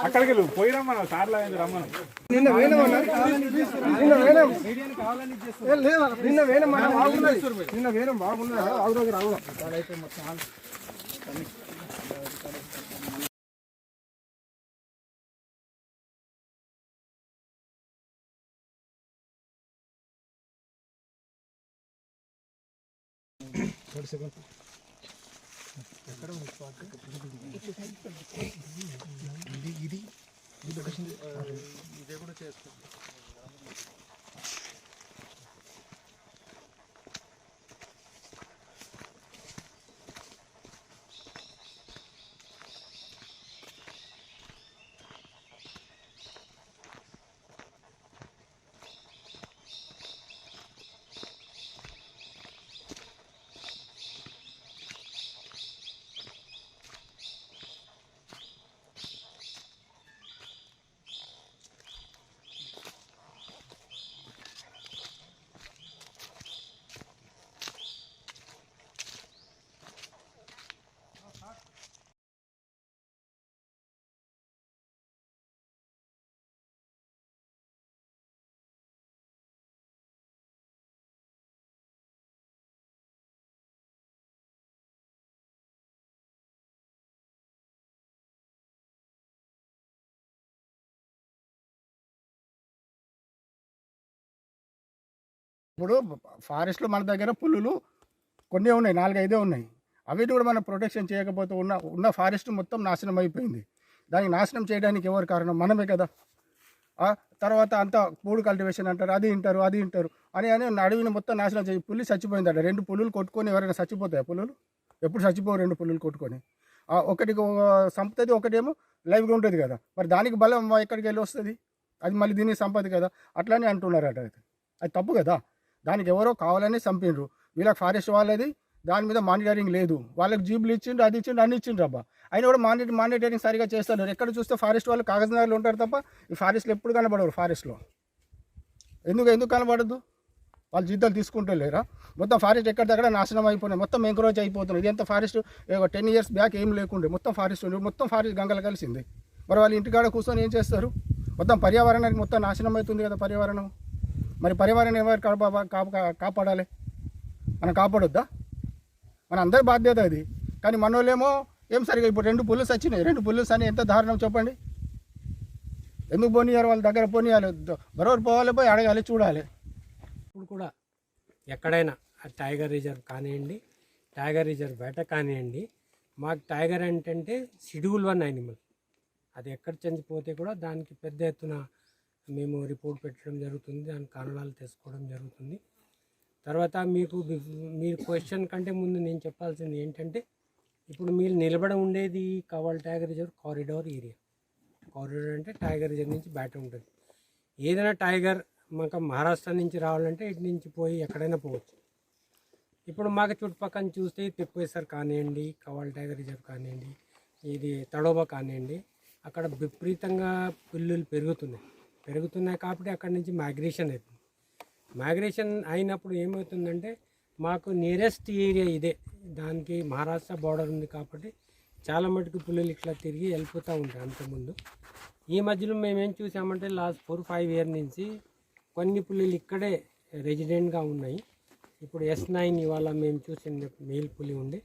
అక్కడికి వెళ్ళు పోయి రమ్మను సార్లు అయింది రమ్మను. నిన్న వేణమన్నా నిన్న వేణం. ఏ, నిన్న వేణం మనం బాగున్నది నిన్న వేణం బాగున్నది ఆగురోజు రావు. ఎక్కడ ఉంది ఇది ఇది ఇదే కూడా చేస్తుంది ఇప్పుడు ఫారెస్ట్లో మన దగ్గర పులులు కొన్ని ఉన్నాయి నాలుగైదే ఉన్నాయి. అవిటి కూడా మనం ప్రొటెక్షన్ చేయకపోతే ఉన్న ఉన్న ఫారెస్ట్ మొత్తం నాశనం అయిపోయింది. దానికి నాశనం చేయడానికి ఎవరు కారణం? మనమే కదా. తర్వాత అంతా పూడు కల్టివేషన్ అంటారు అది తింటారు అది తింటారు అని అని అడవిని మొత్తం నాశనం చేయి పులి చచ్చిపోయిందట. రెండు పులులు కొట్టుకొని ఎవరైనా చచ్చిపోతాయి పులులు? ఎప్పుడు చచ్చిపోవు రెండు పులులు కొట్టుకొని. ఒకటి సంపతది ఒకటేమో లైవ్గా ఉంటుంది కదా. మరి దానికి బలం ఎక్కడికి వెళ్ళి వస్తుంది? అది మళ్ళీ దీనికి సంపద కదా. అట్లానే అంటున్నారట అది అది తప్పు కదా. దానికి ఎవరో కావాలని చంపిండ్రు వీళ్ళకి ఫారెస్ట్ వాళ్ళది దాని మీద మానిటరింగ్ లేదు. వాళ్ళకి జీబులు ఇచ్చిండ్రు అది ఇచ్చిండ్రు అన్ని ఇచ్చిండ్రు అబ్బా. అయినా కూడా మానిటర్ మానిటరింగ్ సరిగా చేస్తారు ఎక్కడ చూస్తే ఫారెస్ట్ వాళ్ళు కాగజనగర్లో ఉంటారు తప్ప ఈ ఫారెస్ట్లో ఎప్పుడు కనబడరు ఫారెస్ట్లో ఎందుకు ఎందుకు కనబడద్దు? వాళ్ళు జీతాలు తీసుకుంటూ లేరా? మొత్తం ఫారెస్ట్ ఎక్కడ దగ్గర నాశనం అయిపోయినాయి. మొత్తం ఎంక్రోచ్ అయిపోతున్నాయి. ఇదంతా ఫారెస్ట్ టెన్ ఇయర్స్ బ్యాక్ ఏం లేకుండే. మొత్తం ఫారెస్ట్ ఉండే. మొత్తం ఫారెస్ట్ గంగలు కలిసింది. మరి వాళ్ళు ఇంటికాడ కూర్చొని ఏం చేస్తారు? మొత్తం పర్యావరణానికి మొత్తం నాశనం అవుతుంది కదా పర్యావరణం. మరి పర్యావరణం ఎవరు కాపాడాలి? మనం కాపాడొద్దా? మన అందరి బాధ్యత అది కానీ మనోళ్ళేమో ఏం సరిగా ఇప్పుడు రెండు పులుసు వచ్చినాయి రెండు పులుసు అని ఎంత దారుణం చెప్పండి? ఎందుకు పోనీయారు? వాళ్ళ దగ్గర పోనీయాలి. బరోబరు పోవాలి పోయి అడగాలి చూడాలి. ఇప్పుడు కూడా ఎక్కడైనా టైగర్ రిజర్వ్ కానివ్వండి టైగర్ రిజర్వ్ బయట కానివ్వండి మాకు టైగర్ ఏంటంటే షెడ్యూల్ వన్ యానిమల్ అది ఎక్కడ చనిపోతే కూడా దానికి పెద్ద ఎత్తున మేము రిపోర్ట్ పెట్టడం జరుగుతుంది దాని కారణాలు తెలుసుకోవడం జరుగుతుంది. తర్వాత మీకు మీరు క్వశ్చన్ కంటే ముందు నేను చెప్పాల్సింది ఏంటంటే ఇప్పుడు మీరు నిలబడి ఉండేది Kawal tiger reserve corridor area. Corridor అంటే టైగర్ రిజర్వ్ నుంచి బయట ఉంటుంది. ఏదైనా టైగర్ మాకు మహారాష్ట్ర నుంచి రావాలంటే ఇటు నుంచి పోయి ఎక్కడైనా పోవచ్చు. ఇప్పుడు మాకు చుట్టుపక్కల చూస్తే తిప్పేశ్వర్ కానివ్వండి కవాల్ టైగర్ రిజర్వ్ కానివ్వండి ఇది తడోబా కానివ్వండి అక్కడ విపరీతంగా పిల్లులు పెరుగుతున్నాయి. పెరుగుతున్నాయి కాబట్టి అక్కడి నుంచి మైగ్రేషన్ అవుతుంది మైగ్రేషన్ అయినప్పుడు ఏమవుతుందంటే మాకు నియరెస్ట్ ఏరియా ఇదే. దానికి మహారాష్ట్ర బార్డర్ ఉంది కాబట్టి చాలా మటుకు పులులు ఇట్లా తిరిగి వెళ్ళిపోతూ ఉంటాయి అంతకుముందు. ఈ మధ్యలో మేమేం చూసామంటే లాస్ట్ ఫోర్ ఫైవ్ ఇయర్ నుంచి కొన్ని పులులు ఇక్కడే రెసిడెంట్గా ఉన్నాయి. ఇప్పుడు ఎస్ నైన్ ఇవాళ మేము చూసిన మేల్ పులి ఉండి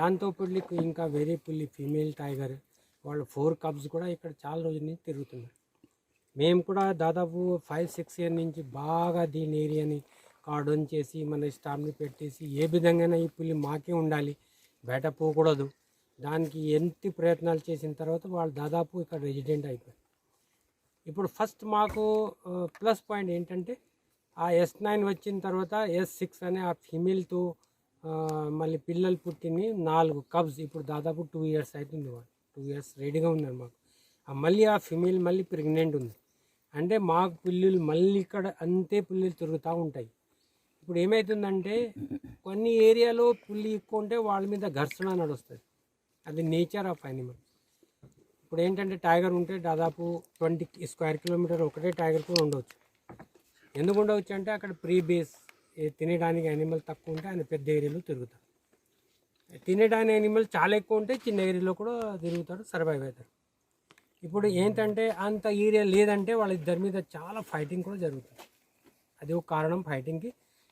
దాంతోపాటు ఇంకా వేరే పులి ఫీమేల్ టైగర్ వాళ్ళ ఫోర్ కబ్స్ కూడా ఇక్కడ చాలా రోజుల నుంచి తిరుగుతున్నారు. మేము కూడా దాదాపు ఫైవ్ సిక్స్ ఇయర్ నుంచి బాగా దీని ఏరియాని కార్డన్ చేసి మన స్టాఫ్ని పెట్టేసి ఏ విధంగా ఈ పులి మాకే ఉండాలి. బయట పోకూడదు. దానికి ఎంత ప్రయత్నాలు చేసిన తర్వాత వాళ్ళు దాదాపు ఇక్కడ రెసిడెంట్ అయిపోయారు. ఇప్పుడు ఫస్ట్ మాకు ప్లస్ పాయింట్ ఏంటంటే ఆ ఎస్ నైన్ వచ్చిన తర్వాత ఎస్ సిక్స్ అనే ఆ ఫీమేల్తో మళ్ళీ పిల్లలు పుట్టినవి నాలుగు కబ్స్ ఇప్పుడు దాదాపు టూ ఇయర్స్ అవుతుంది వాళ్ళు. టూ ఇయర్స్ రెడీగా ఉన్నారు మాకు. ఆ మళ్ళీ ఆ ఫీమేల్ మళ్ళీ ప్రెగ్నెంట్ ఉంది. అంటే మాకు పిల్లులు మళ్ళీ ఇక్కడ అంతే పిల్లులు తిరుగుతూ ఉంటాయి. ఇప్పుడు ఏమవుతుందంటే కొన్ని ఏరియాలో పుల్లి ఎక్కువ ఉంటే వాళ్ళ మీద ఘర్షణ నడుస్తుంది. అది నేచర్ ఆఫ్ యానిమల్. ఇప్పుడు ఏంటంటే టైగర్ ఉంటే దాదాపు ట్వంటీ స్క్వేర్ కిలోమీటర్ ఒకటే టైగర్ కూడా ఉండవచ్చు ఎందుకు ఉండవచ్చు అంటే అక్కడ ప్రీ బేస్ తినడానికి యానిమల్ తక్కువ ఉంటే ఆయన పెద్ద ఏరియాలో తిరుగుతారు తినడానికి యానిమల్ చాలా ఎక్కువ ఉంటే చిన్న ఏరియాలో కూడా తిరుగుతారు సర్వైవ్ అవుతారు ఇప్పుడు ఏంటంటే అంత ఏరియా లేదంటే వాళ్ళిద్దరి మీద చాలా ఫైటింగ్ కూడా జరుగుతుంది. అది ఒక కారణం ఫైటింగ్కి.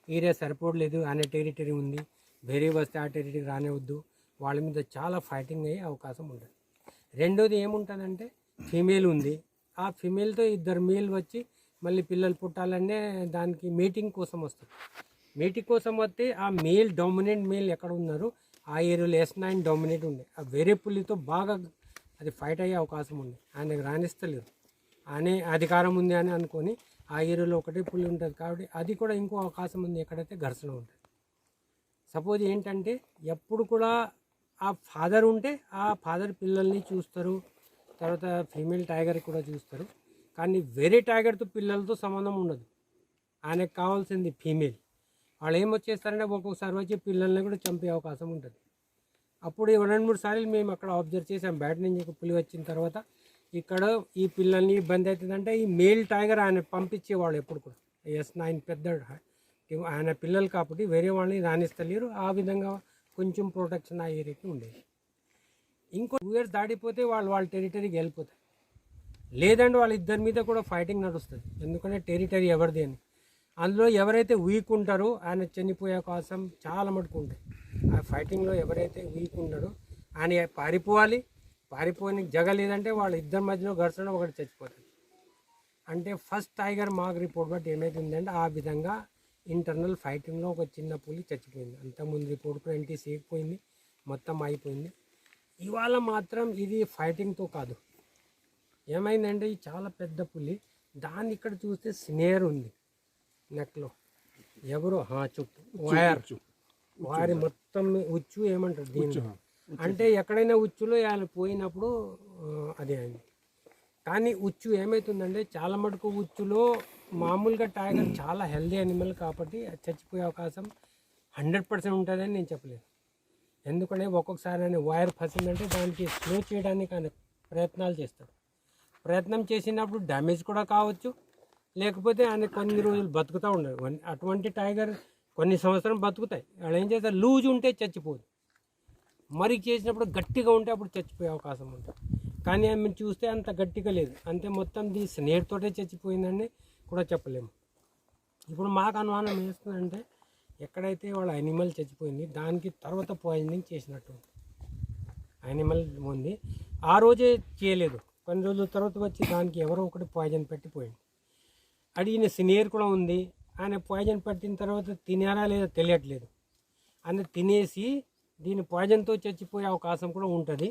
ఏరియా సరిపోవట్లేదు అనే టెరిటరీ ఉంది. వేరే వస్తే ఆ టెరిటరీ రానివద్దు వాళ్ళ మీద చాలా ఫైటింగ్ అయ్యే అవకాశం ఉంటుంది. రెండోది ఏముంటుందంటే ఫీమేల్ ఉంది. ఆ ఫీమేల్తో ఇద్దరు మేల్ వచ్చి మళ్ళీ పిల్లలు పుట్టాలనే దానికి మీటింగ్ కోసం వస్తుంది. మీటింగ్ కోసం వస్తే ఆ మేల్ డామినెంట్ మేల్ ఎక్కడ ఉన్నారు? ఆ ఏరియాలో ఎస్ నైన్ డామినెంట్ ఉంది ఆ వేరే పుల్లితో బాగా అది ఫైట్ అయ్యే అవకాశం ఉంది. ఆయనకు రాణిస్తలేదు. ఆయనే అధికారం ఉంది అని అనుకొని ఆ ఏరియాలో ఒకటే పుల్లి ఉంటుంది కాబట్టి అది కూడా ఇంకో అవకాశం ఉంది. ఎక్కడైతే ఘర్షణ ఉంటుంది. సపోజ్ ఏంటంటే ఎప్పుడు కూడా ఆ ఫాదర్ ఉంటే ఆ ఫాదర్ పిల్లల్ని చూస్తారు. తర్వాత ఫీమేల్ టైగర్ కూడా చూస్తారు. కానీ వేరే టైగర్తో పిల్లలతో సంబంధం ఉండదు. ఆయనకు కావాల్సింది ఫీమేల్ వాళ్ళు ఏం వచ్చేస్తారంటే ఒక్కొక్కసారి వచ్చి పిల్లల్ని కూడా చంపే అవకాశం ఉంటుంది. అప్పుడు ఈ రెండు మూడు సార్లు మేము అక్కడ అబ్జర్వ్ చేసాం బయట నుంచి పులి వచ్చిన తర్వాత ఇక్కడ ఈ పిల్లల్ని ఇబ్బంది అవుతుందంటే ఈ మేల్ టైగర్ ఆయన పంపించేవాళ్ళు ఎప్పుడు కూడా. ఎస్ నైన్ పెద్ద ఆయన పిల్లలు కాబట్టి వేరే వాళ్ళని రాణిస్తలేరు. ఆ విధంగా కొంచెం ప్రొటెక్షన్ ఆ ఏరియాకి ఉండేది. ఇంకో టూ ఇయర్స్ దాటిపోతే వాళ్ళు వాళ్ళ టెరిటరీకి వెళ్ళిపోతారు. లేదంటే వాళ్ళ ఇద్దరి మీద కూడా ఫైటింగ్ నడుస్తుంది. ఎందుకంటే టెరిటరీ ఎవరిది అని. అందులో ఎవరైతే వీక్ ఉంటారో ఆయన చనిపోయే కోసం చాలా మటుకు ఉంటాయి ఆ ఫైటింగ్లో ఎవరైతే వీక్ ఉన్నారో ఆయన పారిపోవాలి. పారిపోని జగ లేదంటే వాళ్ళ ఇద్దరి మధ్యలో ఘర్షణ ఒకటి చచ్చిపోతుంది. అంటే ఫస్ట్ టైగర్ మాకు రిపోర్ట్ బట్టి ఏమైతుందంటే ఆ విధంగా ఇంటర్నల్ ఫైటింగ్లో ఒక చిన్న పులి చచ్చిపోయింది. అంతకుముందు రిపోర్ట్ కూడా ఎన్టీ చేయకపోయింది మొత్తం అయిపోయింది. ఇవాళ మాత్రం ఇది ఫైటింగ్తో కాదు. ఏమైందంటే ఇది చాలా పెద్ద పులి దాన్ని ఇక్కడ చూస్తే స్నేర్ ఉంది. నెక్లో. ఎవరు? చుట్టూ వైర్. వారి మొత్తం ఉచ్చు ఏమంటారు దీన్ని అంటే ఎక్కడైనా ఉచ్చులో ఆయన పోయినప్పుడు అదే అయింది కానీ ఉచ్చు ఏమవుతుందంటే చాలా మటుకు ఉచ్చులో మామూలుగా టైగర్ చాలా హెల్దీ అనిమల్ కాబట్టి చచ్చిపోయే అవకాశం హండ్రెడ్ పర్సెంట్ ఉంటుందని నేను చెప్పలేదు ఎందుకంటే ఒక్కొక్కసారి ఆయన వైర్ ఫసిందంటే దానికి స్లో చేయడానికి ఆయన ప్రయత్నాలు చేస్తాడు. ప్రయత్నం చేసినప్పుడు డ్యామేజ్ కూడా కావచ్చు లేకపోతే ఆయన కొన్ని రోజులు బతుకుతూ ఉండదు అటువంటి టైగర్ కొన్ని సంవత్సరం బతుకుతాయి. వాళ్ళు ఏం చేస్తారు? లూజ్ ఉంటే చచ్చిపోదు. మరి చేసినప్పుడు గట్టిగా ఉంటే అప్పుడు చచ్చిపోయే అవకాశం ఉంటుంది. కానీ ఆమె చూస్తే అంత గట్టిగా లేదు. అంతే మొత్తం దీ స్నేహితుతోటే చచ్చిపోయిందని కూడా చెప్పలేము. ఇప్పుడు మాకు అనుమానం వేస్తుందంటే ఎక్కడైతే వాళ్ళ యానిమల్ చచ్చిపోయింది దానికి తర్వాత పాయిజనింగ్ చేసినట్టు యానిమల్ ఉంది. ఆ రోజే చేయలేదు. కొన్ని రోజుల తర్వాత వచ్చి దానికి ఎవరో ఒకటి పాయిజన్ పెట్టిపోయింది అడిగిన సినియర్ కూడా ఉంది. ఆయన పాయిజన్ పట్టిన తర్వాత తినారా లేదా తెలియట్లేదు. అని తినేసి దీని పాయిజన్తో చచ్చిపోయే అవకాశం కూడా ఉంటుంది.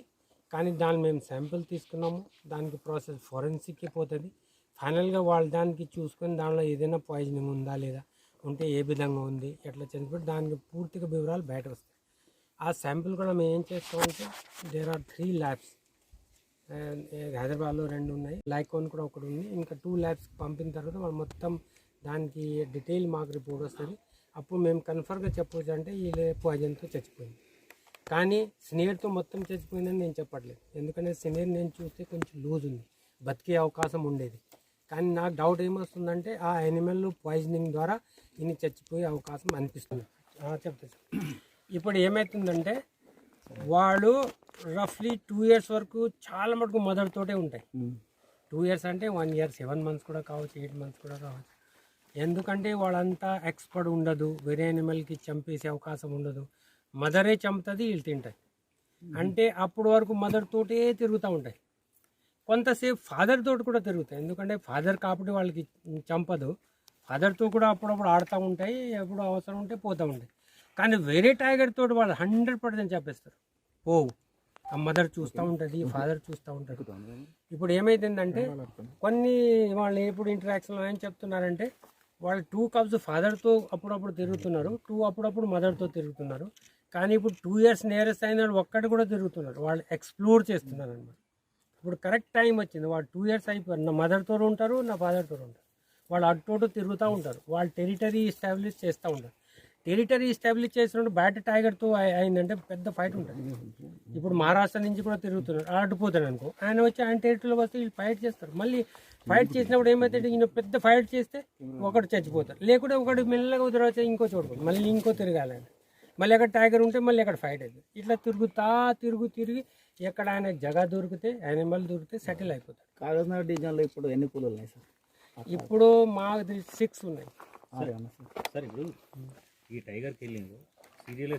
కానీ దాన్ని మేము శాంపిల్ తీసుకున్నాము. దానికి ప్రాసెస్ ఫోరెన్సిక్కి పోతుంది. ఫైనల్గా వాళ్ళు దానికి చూసుకొని దానిలో ఏదైనా పాయిజనింగ్ ఉందా లేదా ఉంటే ఏ విధంగా ఉంది ఎట్లా చనిపోయి దానికి పూర్తిగా వివరాలు బయట వస్తాయి ఆ శాంపిల్ కూడా మేము ఏం చేస్తామంటే దేర్ ఆర్ త్రీ ల్యాబ్స్ హైదరాబాద్లో రెండు ఉన్నాయి. లైకోన్ కూడా ఒకటి ఉంది. ఇంకా టూ ల్యాబ్స్కి పంపిన తర్వాత మనం మొత్తం దానికి డీటెయిల్ మాకు రిపోర్ట్ వస్తుంది. అప్పుడు మేము కన్ఫర్మ్గా చెప్పవచ్చు అంటే ఈ పాయిజన్తో చచ్చిపోయింది. కానీ స్నేహితుతో మొత్తం చచ్చిపోయిందని నేను చెప్పట్లేదు. ఎందుకంటే స్నేహితు నేను చూస్తే కొంచెం లూజ్ ఉంది. బతికే అవకాశం ఉండేది. కానీ నాకు డౌట్ ఏమొస్తుందంటే ఆ యానిమల్ పాయిజనింగ్ ద్వారా ఇన్ని చచ్చిపోయే అవకాశం అనిపిస్తుంది. చెప్తా. ఇప్పుడు ఏమవుతుందంటే వాళ్ళు రఫ్లీ టూ ఇయర్స్ వరకు చాలా మటుకు మదర్ తోటే ఉంటాయి. టూ ఇయర్స్ అంటే వన్ ఇయర్ సెవెన్ మంత్స్ కూడా కావచ్చు ఎయిట్ మంత్స్ కూడా కావచ్చు. ఎందుకంటే వాళ్ళంతా ఎక్స్పర్ట్ ఉండదు వేరే యానిమల్కి చంపేసే అవకాశం ఉండదు. మదరే చంపుతుంది వీళ్ళు తింటాయి అంటే అప్పుడు వరకు మదర్ తోటే తిరుగుతూ ఉంటాయి. కొంతసేపు ఫాదర్ తోటి కూడా తిరుగుతాయి. ఎందుకంటే ఫాదర్ కాబట్టి వాళ్ళకి చంపదు. ఫాదర్తో కూడా అప్పుడప్పుడు ఆడుతూ ఉంటాయి ఎప్పుడు అవసరం ఉంటే పోతూ ఉంటాయి. కానీ వేరే టైగర్ తోటి వాళ్ళు హండ్రెడ్ పర్సెంట్ చంపేస్తారు. పోవు. ఆ మదర్ చూస్తూ ఉంటుంది ఫాదర్ చూస్తూ ఉంటారు ఇప్పుడు ఏమైతుందంటే కొన్ని వాళ్ళు ఎప్పుడు ఇంటరాక్షన్లో ఏం చెప్తున్నారంటే వాళ్ళు టూ కప్స్ ఫాదర్తో అప్పుడప్పుడు తిరుగుతున్నారు టూ అప్పుడప్పుడు మదర్తో తిరుగుతున్నారు. కానీ ఇప్పుడు టూ ఇయర్స్ నియరెస్ట్ అయిన వాళ్ళు ఒక్కటి కూడా తిరుగుతున్నారు. వాళ్ళు ఎక్స్ప్లోర్ చేస్తున్నారు అనమాట ఇప్పుడు కరెక్ట్ టైం వచ్చింది. వాళ్ళు టూ ఇయర్స్ అయిపోయారు. నా మదర్తో ఉంటారు నా ఫాదర్తో ఉంటారు. వాళ్ళు అటు తిరుగుతూ ఉంటారు. వాళ్ళు టెరిటరీ ఎస్టాబ్లిష్ చేస్తూ ఉంటారు. టెరిటరీ ఎస్టాబ్లిష్ చేసినప్పుడు బ్యాట్ టైగర్తో అయిందంటే పెద్ద ఫైట్ ఉంటుంది. ఇప్పుడు మహారాష్ట్ర నుంచి కూడా తిరుగుతున్నారు. అడ్డుపోతాడు అనుకో. ఆయన వచ్చి ఆయన టెరిటరీలో వస్తే వీళ్ళు ఫైట్ చేస్తారు. మళ్ళీ ఫైట్ చేసినప్పుడు ఏమైతే ఈయన పెద్ద ఫైట్ చేస్తే ఒకడు చచ్చిపోతారు లేకుంటే ఒకడు మెల్లగా తర్వాత ఇంకో చోటు మళ్ళీ ఇంకో తిరగాలి ఆయన. మళ్ళీ అక్కడ టైగర్ ఉంటే మళ్ళీ అక్కడ ఫైట్ అవుతుంది. ఇట్లా తిరుగుతా తిరుగు తిరిగి ఎక్కడ ఆయన జగ దొరికితే యానిమల్ దొరికితే సెటిల్ అయిపోతాడు. కాగజ్నగర్ డివిజన్లో ఇప్పుడు ఎన్ని పూలు ఉన్నాయి సార్? ఇప్పుడు మాది సిక్స్ ఉన్నాయి. Sir sir. ఇప్పుడు ఈ టైగర్ కిల్లింగ్ సీరియల్